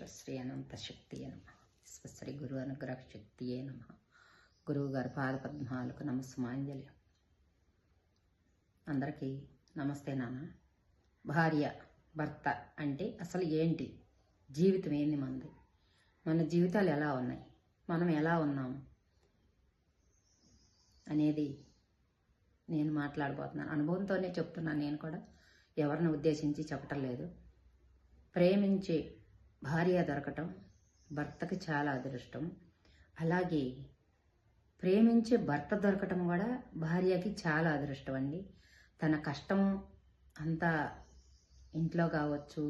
విశ్వశ్రీ అనంత శక్తి నమ. విశ్వశ్రీ గురు అనుగ్రహ శక్తి నమ. గురువు గారి పాదపద్మాలకు నమస్మాంజలి అందరికీ నమస్తే నాన్న. భార్య భర్త అంటే అసలు ఏంటి? జీవితం ఏంది మనది మన జీవితాలు ఎలా ఉన్నాయి? మనం ఎలా ఉన్నాం? అనేది నేను మాట్లాడబోతున్నాను. అనుభవంతోనే చెప్తున్నాను నేను కూడా. ఎవరిని ఉద్దేశించి చెప్పటం లేదు. ప్రేమించే భార్య దొరకటం భర్తకి చాలా అదృష్టం. అలాగే ప్రేమించే భర్త దొరకటం కూడా భార్యకి చాలా అదృష్టం అండి. తన కష్టం అంతా ఇంట్లో కావచ్చు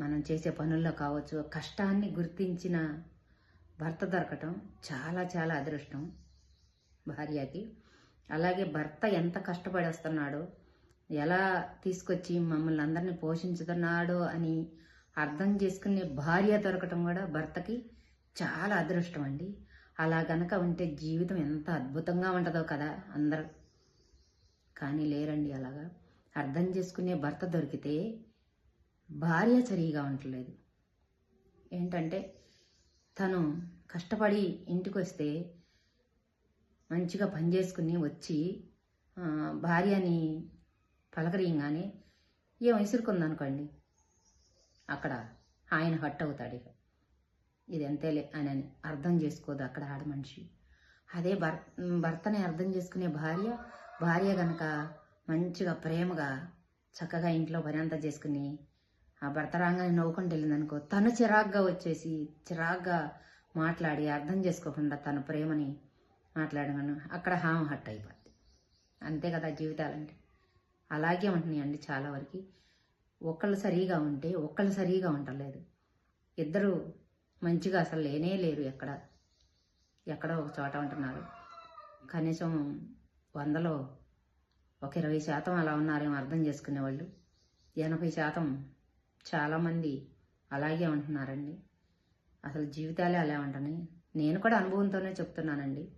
మనం చేసే పనుల్లో కావచ్చు కష్టాన్ని గుర్తించిన భర్త దొరకటం చాలా చాలా అదృష్టం భార్యకి. అలాగే భర్త ఎంత కష్టపడి వస్తున్నాడో ఎలా తీసుకొచ్చి మమ్మల్ని అందరినీ పోషించుతున్నాడో అని అర్థం చేసుకునే భార్య దొరకటం కూడా భర్తకి చాలా అదృష్టం అండి. అలా గనక ఉంటే జీవితం ఎంత అద్భుతంగా ఉంటుందో కదా అందరూ. కానీ లేరండి అలాగా. అర్థం చేసుకునే భర్త దొరికితే భార్య సరిగా ఉండలేదు. ఏంటంటే తను కష్టపడి ఇంటికి వస్తే మంచిగా పని చేసుకుని వచ్చి భార్యని పలకరియంగానే ఏం విసురుకుందనుకోండి అక్కడ ఆయన హట్ అవుతాడు ఇక. ఇది ఎంతేలే అని అని అర్థం చేసుకోదు అక్కడ ఆడ మనిషి. అదే భర్ భర్తని అర్థం చేసుకునే భార్య భార్య గనక మంచిగా ప్రేమగా చక్కగా ఇంట్లో పని అంతా చేసుకుని ఆ భర్త రాగానే నవ్వుకుంటూ వెళ్ళిందనుకో తను చిరాగ్గా వచ్చేసి చిరాగ్గా మాట్లాడి అర్థం చేసుకోకుండా తన ప్రేమని మాట్లాడమను. అక్కడ హామ హట్ అయిపోద్ది. అంతే కదా జీవితాలంటే. అలాగే ఉంటున్నాయండి చాలా వరకు. ఒకళ్ళు సరిగా ఉంటే ఒకళ్ళు సరిగా ఉండలేదు. ఇద్దరు మంచిగా అసలు లేనే లేరు ఎక్కడ. ఎక్కడో ఒక చోట ఉంటున్నారు. కనీసం వందలో ఒక ఇరవై శాతం అలా ఉన్నారేమో అర్థం చేసుకునేవాళ్ళు. ఎనభై శాతం చాలామంది అలాగే ఉంటున్నారండి. అసలు జీవితాలే అలా ఉంటున్నాయి. నేను కూడా అనుభవంతోనే చెప్తున్నానండి.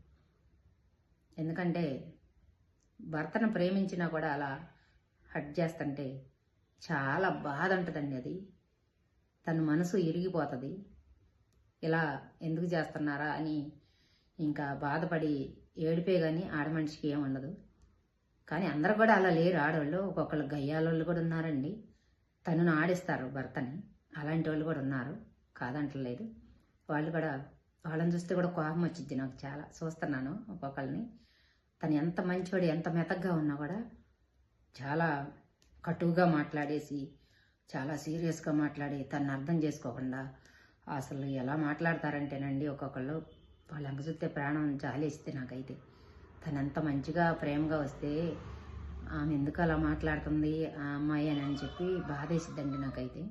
ఎందుకంటే భర్తను ప్రేమించినా కూడా అలా హట్ చేస్తుంటే చాలా బాధ ఉంటుందండి అది. తన మనసు ఇరిగిపోతుంది ఇలా ఎందుకు చేస్తున్నారా అని ఇంకా బాధపడి ఏడిపే కానీ ఆడమనిషికి ఏం ఉండదు. కానీ అందరు కూడా అలా లేరు. ఆడవాళ్ళు ఒక్కొక్కళ్ళు గయ్యాలోళ్ళు కూడా ఉన్నారండి. తనను ఆడిస్తారు భర్తని. అలాంటి వాళ్ళు కూడా ఉన్నారు. కాదంటలేదు. వాళ్ళు కూడా వాళ్ళని చూస్తే కూడా కోపం వచ్చింది నాకు చాలా. చూస్తున్నాను ఒక్కొక్కరిని తను ఎంత మంచివాడు ఎంత మెతగ్గా ఉన్నా కూడా చాలా కటువుగా మాట్లాడేసి చాలా సీరియస్గా మాట్లాడి తను అర్థం చేసుకోకుండా అసలు ఎలా మాట్లాడతారంటేనండి ఒక్కొక్కళ్ళు. వాళ్ళు చూస్తే ప్రాణం జాలేస్తే నాకైతే. తను ఎంత మంచిగా ప్రేమగా వస్తే ఆమె ఎందుకు అలా మాట్లాడుతుంది ఆ అమ్మాయి అని అని చెప్పి బాధేసిద్దండి నాకైతే.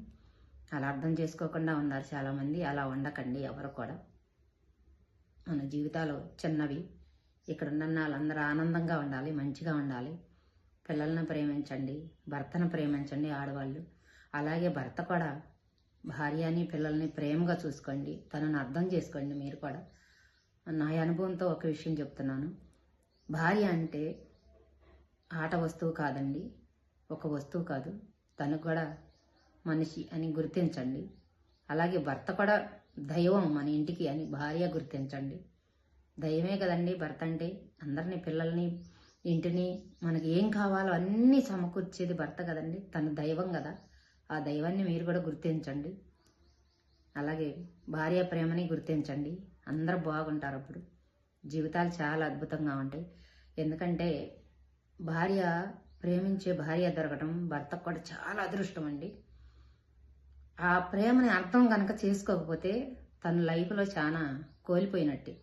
అలా అర్థం చేసుకోకుండా ఉన్నారు చాలామంది అలా ఉండకండి ఎవరు కూడా. మన జీవితాలు చిన్నవి. ఇక్కడ ఉన్న వాళ్ళందరూ ఆనందంగా ఉండాలి మంచిగా ఉండాలి. పిల్లల్ని ప్రేమించండి భర్తను ప్రేమించండి ఆడవాళ్ళు. అలాగే భర్త కూడా భార్యని పిల్లల్ని ప్రేమగా చూసుకోండి తనను అర్థం చేసుకోండి మీరు కూడా. నా అనుభవంతో ఒక విషయం చెప్తున్నాను. భార్య అంటే ఆట వస్తువు కాదండి ఒక వస్తువు కాదు. తను కూడా మనిషి అని గుర్తించండి. అలాగే భర్త కూడా దైవం మన ఇంటికి అని భార్య గుర్తించండి. దైవమే కదండి భర్త అంటే. అందరినీ పిల్లల్ని ఇంటిని మనకి ఏం కావాలో అన్నీ సమకూర్చేది భర్త కదండి. తను దైవం కదా. ఆ దైవాన్ని మీరు కూడా గుర్తించండి. అలాగే భార్య ప్రేమని గుర్తించండి. అందరూ బాగుంటారు అప్పుడు. జీవితాలు చాలా అద్భుతంగా ఉంటాయి. ఎందుకంటే భార్య ప్రేమించే భార్య దొరకడం భర్తకు కూడా చాలా అదృష్టం అండి. ఆ ప్రేమని అర్థం కనుక చేసుకోకపోతే తన లైఫ్లో చాలా కోల్పోయినట్టే.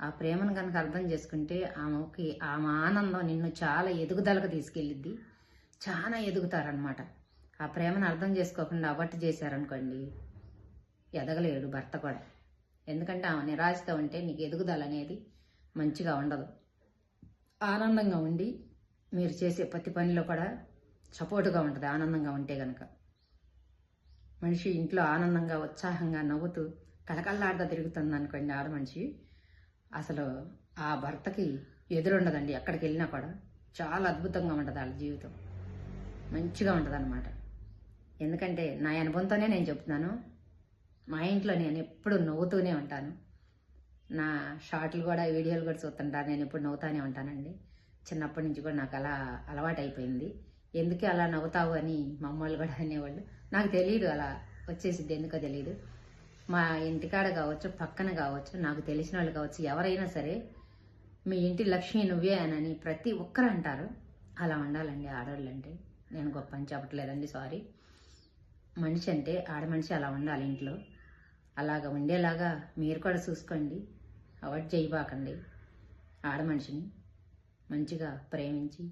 ఆ ప్రేమను కనుక అర్థం చేసుకుంటే ఆమెకి ఆమె ఆనందం నిన్ను చాలా ఎదుగుదలకు తీసుకెళ్ళిద్ది. చాలా ఎదుగుతారనమాట ఆ ప్రేమను అర్థం చేసుకోకుండా అవట్టు చేశారనుకోండి ఎదగలేడు భర్త కూడా. ఎందుకంటే ఆమె నిరాశతో ఉంటే నీకు ఎదుగుదల అనేది మంచిగా ఉండదు. ఆనందంగా ఉండి మీరు చేసే ప్రతి పనిలో కూడా సపోర్టుగా ఉంటుంది ఆనందంగా ఉంటే గనక. మనిషి ఇంట్లో ఆనందంగా ఉత్సాహంగా నవ్వుతూ కలకల్లాడుతూ తిరుగుతుంది అనుకోండి ఆడ మనిషి అసలు ఆ భర్తకి ఎదురుండదండి. ఎక్కడికి వెళ్ళినా కూడా చాలా అద్భుతంగా ఉంటుంది వాళ్ళ జీవితం. మంచిగా ఉంటుంది అనమాట ఎందుకంటే నా అనుభవంతోనే నేను చెప్తున్నాను. మా ఇంట్లో నేను ఎప్పుడు నవ్వుతూనే ఉంటాను. నా షార్ట్లు కూడా వీడియోలు కూడా చూస్తుంటాను నేను ఎప్పుడు నవ్వుతానే ఉంటానండి. చిన్నప్పటి నుంచి కూడా నాకు అలా అలవాటు అయిపోయింది ఎందుకు అలా నవ్వుతావు అని మా అమ్మోళ్ళు కూడా అనేవాళ్ళు. నాకు తెలియదు అలా వచ్చేసిద్ది ఎందుకో తెలియదు మా ఇంటికాడ కావచ్చు పక్కన కావచ్చు నాకు తెలిసిన వాళ్ళు కావచ్చు ఎవరైనా సరే మీ ఇంటి లక్ష్మి నువ్వే అని ప్రతి ఒక్కరు అంటారు. అలా ఉండాలండి ఆడవాళ్ళు అంటే నేను గొప్ప అని చెప్పట్లేదండి సారీ. మనిషి అంటే ఆడ మనిషి అలా ఉండాలి ఇంట్లో. అలాగ ఉండేలాగా మీరు కూడా చూసుకోండి. అవాయిడ్ చేయబాకండి ఆడ మనిషిని. మంచిగా ప్రేమించి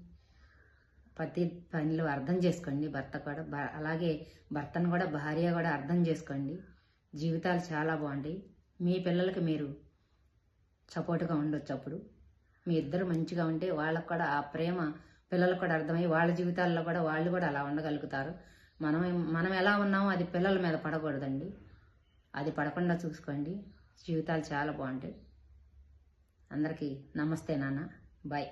ప్రతి పనిలో అర్థం చేసుకోండి. భర్త కూడా భ- అలాగే భర్తను కూడా భార్య కూడా అర్థం చేసుకోండి. జీవితాలు చాలా బాగుంటాయి మీ పిల్లలకి మీరు సపోర్ట్గా ఉండొచ్చు అప్పుడు. మీ ఇద్దరు మంచిగా ఉంటే వాళ్ళకు కూడా ఆ ప్రేమ పిల్లలకు కూడా అర్థమై వాళ్ళ జీవితాల్లో కూడా వాళ్ళు కూడా అలా ఉండగలుగుతారు. మనం మనం ఎలా ఉన్నామో అది పిల్లల మీద పడకూడదండి. అది పడకుండా చూసుకోండి. జీవితాలు చాలా బాగుంటాయి. అందరికీ నమస్తే నాన్న. బాయ్.